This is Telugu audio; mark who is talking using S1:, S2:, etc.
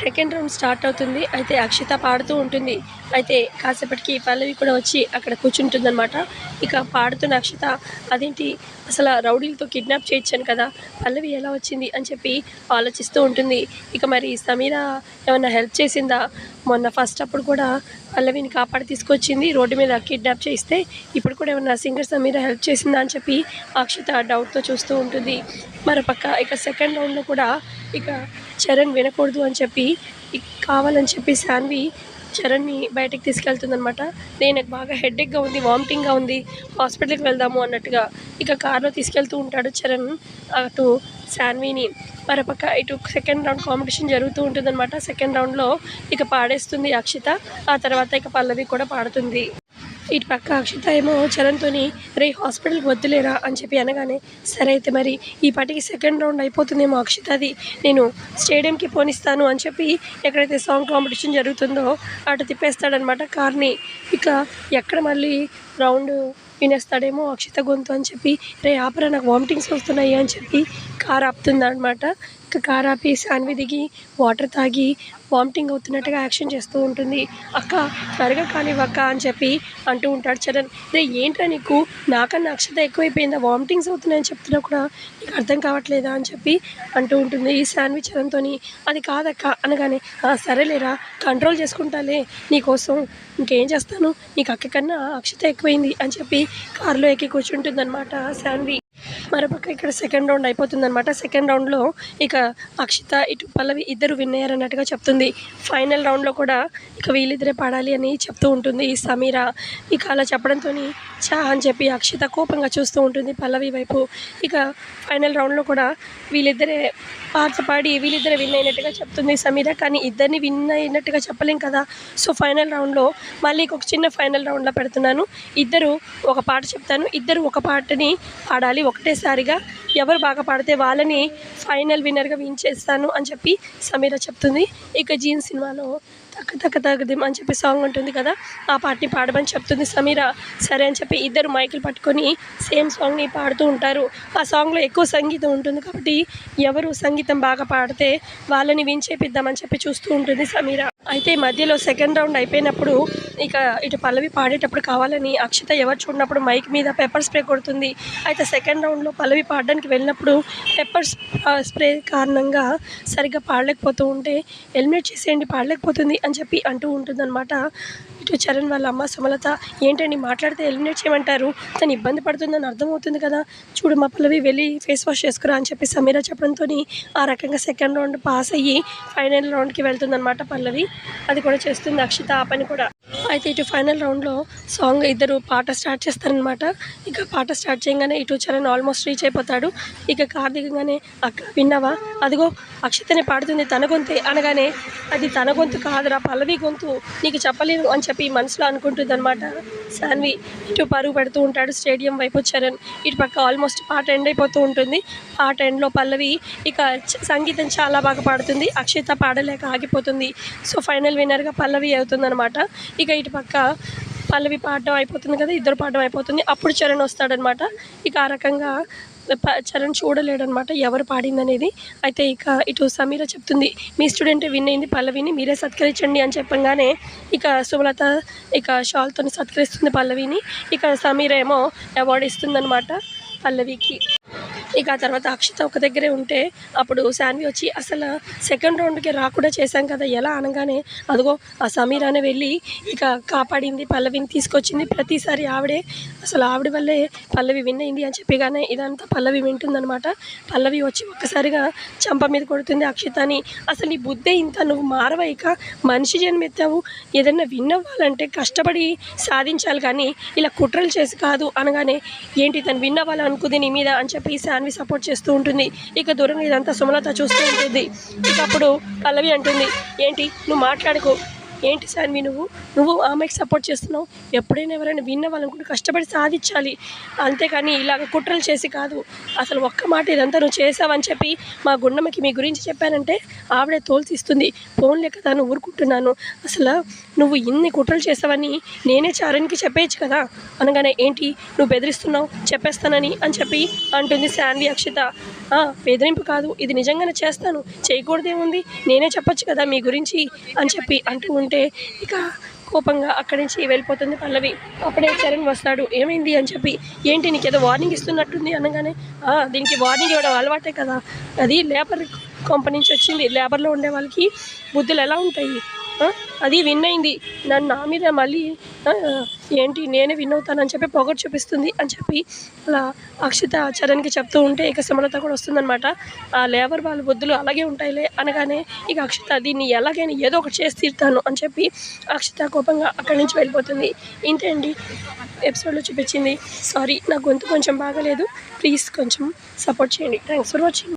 S1: సెకండ్ రౌండ్ స్టార్ట్ అవుతుంది. అయితే అక్షిత పాడుతూ ఉంటుంది. అయితే కాసేపటికి పల్లవి కూడా వచ్చి అక్కడ కూర్చుంటుంది అనమాట ఇక పాడుతున్న అక్షిత అదేంటి? అసలు రౌడీలతో కిడ్నాప్ చేయొచ్చాను కదా. పల్లవి ఎలా వచ్చింది? అని చెప్పి ఆలోచిస్తూ ఉంటుంది. ఇక మరి సమీర ఏమైనా హెల్ప్ చేసిందా? మొన్న ఫస్ట్ అప్పుడు కూడా పల్లవిని కాపాడి తీసుకొచ్చింది. రోడ్డు మీద కిడ్నాప్ చేస్తే ఇప్పుడు కూడా ఏమన్నా సింగర్ సమీర హెల్ప్ చేసిందా అని చెప్పి అక్షిత డౌట్తో చూస్తూ ఉంటుంది. మరోపక్క ఇక సెకండ్ రౌండ్లో కూడా ఇక చరణ్ వినకూడదు అని చెప్పి కావాలని చెప్పి శాన్వి చరణ్ని బయటకు తీసుకెళ్తుందనమాట నేను నాకు బాగా హెడేక్గా ఉంది వామిటింగ్గా ఉంది హాస్పిటల్కి వెళ్దాము అన్నట్టుగా ఇక కార్లో తీసుకెళ్తూ ఉంటాడు చరణ్ అటు శాన్విని. మరోపక్క ఇటు సెకండ్ రౌండ్ కాంపిటీషన్ జరుగుతూ ఉంటుందన్నమాట. సెకండ్ రౌండ్లో ఇక పాడేస్తుంది అక్షిత ఆ తర్వాత ఇక పల్లవి కూడా పాడుతుంది. ఇటు పక్క అక్షిత ఏమో చరణ్తోని రే హాస్పిటల్కి వద్దులేరా? అని చెప్పి అనగానే సరే అయితే మరి ఈ పాటికి సెకండ్ రౌండ్ అయిపోతుందేమో అక్షితది. నేను స్టేడియంకి పోనిస్తాను అని చెప్పి ఎక్కడైతే సాంగ్ కాంపిటీషన్ జరుగుతుందో అటు తిప్పేస్తాడనమాట కార్ని. ఇక ఎక్కడ మళ్ళీ రౌండ్ వినేస్తాడేమో అక్షిత గొంతు అని చెప్పి రే ఆపరా నాకు వామిటింగ్స్ వస్తున్నాయి అని చెప్పి కార్ ఆపుతుందనమాట ఇంకా కార్ ఆపి శాన్వి దిగి వాటర్ తాగి వామిటింగ్ అవుతున్నట్టుగా యాక్షన్ చేస్తూ ఉంటుంది. అక్క త్వరగా కానివ్వక్క అని చెప్పి అంటూ ఉంటాడు చరణ్. రే ఏంట్రా నీకు? నాకన్నా అక్షత ఎక్కువైపోయిందా? వామిటింగ్స్ అవుతున్నాయని చెప్తున్నా కూడా నీకు అర్థం కావట్లేదా? అని చెప్పి అంటూ ఉంటుంది ఈ శాన్వి చరణ్తోని. అది కాదక్క అనగానే సరేలేరా కంట్రోల్ చేసుకుంటాలే నీకోసం ఇంకేం చేస్తాను? నీకు అక్క కన్నా అక్షత ఎక్కువైంది అని చెప్పి కారులో ఎక్కి కూర్చుంటుందన్నమాట శాన్వి. మరోపక్క ఇక్కడ సెకండ్ రౌండ్ అయిపోతుందన్నమాట. సెకండ్ రౌండ్లో ఇక అక్షిత ఇటు పల్లవి ఇద్దరు విన్ అయ్యారన్నట్టుగా చెప్తుంది. ఫైనల్ రౌండ్లో కూడా ఇక వీళ్ళిద్దరే పాడాలి అని చెప్తూ ఉంటుంది సమీర. ఇక అలా చెప్పడంతో చా అని చెప్పి అక్షిత కోపంగా చూస్తూ ఉంటుంది పల్లవి వైపు. ఇక ఫైనల్ రౌండ్లో కూడా వీళ్ళిద్దరే పాట పాడి వీళ్ళిద్దరే విన్ అయినట్టుగా చెప్తుంది సమీర. కానీ ఇద్దరిని విన్ అయినట్టుగా చెప్పలేం కదా. సో ఫైనల్ రౌండ్లో మళ్ళీ ఒక చిన్న ఫైనల్ రౌండ్లో పెడుతున్నాను. ఇద్దరు ఒక పాట చెప్తాను. ఇద్దరు ఒక పాటని పాడాలి ఒకటే ఒకేసారిగా ఎవరు బాగా పాడితే వాళ్ళని ఫైనల్ విన్నర్గా విన్ చేస్తాను అని చెప్పి సమీర చెప్తుంది. ఇక జీన్ సినిమాలో తక్క తక్క తగ్గదిం అని చెప్పి సాంగ్ ఉంటుంది కదా ఆ పాటని పాడమని చెప్తుంది సమీర. సరే అని చెప్పి ఇద్దరు మైకులు పట్టుకొని సేమ్ సాంగ్ని పాడుతూ ఉంటారు. ఆ సాంగ్లో ఎక్కువ సంగీతం ఉంటుంది కాబట్టి ఎవరు సంగీతం బాగా పాడితే వాళ్ళని విన్ చేపిద్దామని చెప్పి చూస్తూ ఉంటుంది సమీర. అయితే మధ్యలో సెకండ్ రౌండ్ అయిపోయినప్పుడు ఇక ఇటు పల్లవి పాడేటప్పుడు కావాలని అక్షిత ఎవరు చూడనప్పుడు మైక్ మీద పెప్పర్ స్ప్రే కొడుతుంది. అయితే సెకండ్ రౌండ్లో పల్లవి పాడడానికి వెళ్ళినప్పుడు పెప్పర్ స్ప్రే కారణంగా సరిగ్గా పాడలేకపోతూ ఉంటే ఎలిమినేట్ చేసేయండి పాడలేకపోతుంది అని చెప్పి అంటూ ఉంటుందన్నమాట. ఇటు చరణ్ వాళ్ళ అమ్మ సుమలత ఏంటండి మాట్లాడితే ఎలిమినేట్ చేయమంటారు? తను ఇబ్బంది పడుతుందని అర్థమవుతుంది కదా. చూడు మా పల్లవి వెళ్ళి ఫేస్ వాష్ చేసుకురా అని చెప్పి సమీరా చెప్పడంతో ఆ రకంగా సెకండ్ రౌండ్ పాస్ అయ్యి ఫైనల్ రౌండ్కి వెళ్తుందన్నమాట పల్లవి. అది కూడా చేస్తుంది అక్షిత ఆ పని కూడా. అయితే ఇటు ఫైనల్ రౌండ్లో సాంగ్ ఇద్దరు పాట స్టార్ట్ చేస్తారనమాట ఇక పాట స్టార్ట్ చేయగానే ఇటు చరణ్ ఆల్మోస్ట్ రీచ్ అయిపోతాడు. ఇక కార్ దిగగానే అక్క విన్నావా? అదిగో అక్షతని పాడుతుంది తన గొంతే అనగానే అది తన గొంతు కాదురా పల్లవి గొంతు. నీకు చెప్పలేను అని చెప్పి మనసులో అనుకుంటుంది అనమాట సాన్వి ఇటు పరుగు పెడుతూ ఉంటాడు స్టేడియం వైపు చరణ్. ఇటు పక్క ఆల్మోస్ట్ పాట ఎండ్ అయిపోతూ ఉంటుంది. పాట ఎండ్లో పల్లవి ఇక సంగీతం చాలా బాగా పాడుతుంది. అక్షిత పాడలేక ఆగిపోతుంది. సో ఫైనల్ విన్నర్గా పల్లవి అవుతుందనమాట ఇక ఇటు పక్క పల్లవి పాడడం అయిపోతుంది కదా ఇద్దరు పాడడం అయిపోతుంది. అప్పుడు చరణ్ వస్తాడనమాట. ఇక ఆ రకంగా చరణ్ చూడలేడనమాట ఎవరు పాడిందనేది. అయితే ఇక ఇటు సమీర చెప్తుంది మీ స్టూడెంట్ విన్ అయింది పల్లవిని మీరే సత్కరించండి అని చెప్పంగానే ఇక సుమలత ఇక షాల్తో సత్కరిస్తుంది పల్లవిని. ఇక సమీర ఏమో అవార్డు ఇస్తుందనమాట పల్లవికి. ఇక ఆ తర్వాత అక్షిత ఒక దగ్గరే ఉంటే అప్పుడు శాన్వి వచ్చి అసలు సెకండ్ రౌండ్కి రాకుండా చేశాం కదా ఎలా అనగానే అదిగో ఆ సమీరానే వెళ్ళి ఇక కాపాడింది పల్లవిని తీసుకొచ్చింది. ప్రతిసారి ఆవిడే అసలు ఆవిడ వల్లే పల్లవి విన్ అయింది అని చెప్పిగానే ఇదంతా పల్లవి వింటుందనమాట పల్లవి వచ్చి ఒక్కసారిగా చంప మీద కొడుతుంది అక్షితని. అసలు నీ బుద్ధే ఇంత నువ్వు మారవైక మనిషి జన్మెత్తావు. ఏదన్నా విన్ అవ్వాలంటే కష్టపడి సాధించాలి కానీ ఇలా కుట్రలు చేసి కాదు అనగానే ఏంటి తను విన్ అవ్వాలనుకుంది నీ మీద అని చెప్పి శాన్వి సపోర్ట్ చేస్తూ ఉంటుంది. ఇక దూరంగా ఇదంతా సుమలత చూస్తూ ఉంటుంది. ఇక అప్పుడు పల్లవి అంటుంది ఏంటి? నువ్వు మాట్లాడుకో. ఏంటి సాన్వి నువ్వు? నువ్వు ఆమెకి సపోర్ట్ చేస్తున్నావు. ఎప్పుడైనా ఎవరైనా విన్న వాళ్ళని కష్టపడి సాధించాలి. అంతేకాని ఇలాగ కుట్రలు చేసి కాదు. అసలు ఒక్క మాట ఇదంతా నువ్వు చేసావని చెప్పి మా గుండమ్మకి మీ గురించి చెప్పానంటే ఆవిడే తోలు ఫోన్ ఫోన్లే కదా నువ్వు ఊరుకుంటున్నాను. అసలు నువ్వు ఇన్ని కుట్రలు చేసావని నేనే చారణ్కి చెప్పేయచ్చు కదా? అనగానే ఏంటి? నువ్వు బెదిరిస్తున్నావు చెప్పేస్తానని అని చెప్పి అంటుంది శాన్వి అక్షిత. బెదిరింపు కాదు ఇది నిజంగానే చేస్తాను. చేయకూడదేముంది? నేనే చెప్పొచ్చు కదా మీ గురించి అని చెప్పి అంటూ ఉంటే ఇక కోపంగా అక్కడి నుంచి వెళ్ళిపోతుంది పల్లవి. అప్పుడే చరణ్ వస్తాడు. ఏమైంది అని చెప్పి ఏంటి నీకు ఏదో వార్నింగ్ ఇస్తున్నట్టుంది అనగానే దీనికి వార్నింగ్ ఇవ్వడం అలవాటే కదా. అది లేబర్ కంపెనీ నుంచి వచ్చింది. లేబర్లో ఉండే వాళ్ళకి బుద్ధులు ఎలా ఉంటాయి? అది విన్ అయింది. నన్ను నా మీద మళ్ళీ ఏంటి నేనే విన్ అవుతానని చెప్పి పొగరు చూపిస్తుంది అని చెప్పి అలా అక్షిత చరణ్కి చెప్తూ ఉంటే ఇక సమలత కూడా వస్తుందన్నమాట. ఆ లేబర్ వాళ్ళ బుద్ధులు అలాగే ఉంటాయిలే అనగానే ఇక అక్షిత దీన్ని ఎలాగైనా ఏదో ఒకటి చేసి తీరుతాను అని చెప్పి అక్షిత కోపంగా అక్కడి నుంచి వెళ్ళిపోతుంది. ఇంతే అండి ఎపిసోడ్లో చూపించింది. సారీ నా గొంతు కొంచెం బాగాలేదు. ప్లీజ్ కొంచెం సపోర్ట్ చేయండి. Thanks for watching.